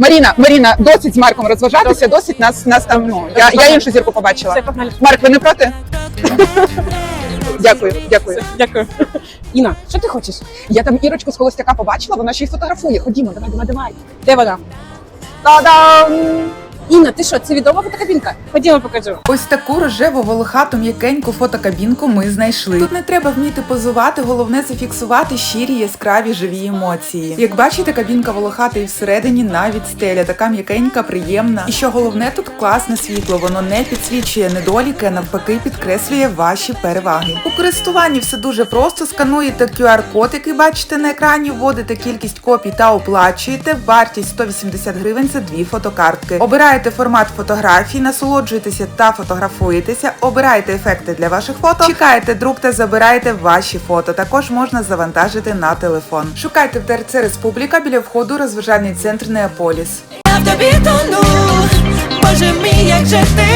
Маріна, Маріна, досить з Марком розважатися, досить нас, нас там. Ну я, я іншу зірку побачила. Все, погнали. Марк, ви не проти? Дякую, дякую. Дякую. Іна, що ти хочеш? Я там Ірочку з Холостяка побачила, вона ще й фотографує. Ходімо, давай, давай, давай. Де вона? Та-дам! Ти що, це відома фотокабінка? Ходімо, покажу. Ось таку рожеву волохату м'якеньку фотокабінку ми знайшли. Тут не треба вміти позувати, головне зафіксувати щирі, яскраві живі емоції. Як бачите, кабінка волохата і всередині навіть стеля, така м'якенька, приємна. І що головне, тут класне світло, воно не підсвічує недоліки, а навпаки підкреслює ваші переваги. У користуванні все дуже просто. Скануєте QR-код, який бачите на екрані, вводите кількість копій та оплачуєте. Вартість 180 гривень за дві фотокартки. Обираєте формат фотографій, насолоджуєтеся та фотографуєтеся, обирайте ефекти для ваших фото, чекаєте друк та забирайте ваші фото. Також можна завантажити на телефон. Шукайте в ТРЦ Республіка біля входу розважальний центр Неаполіс. Я в тобі тону, Боже мій, як же ти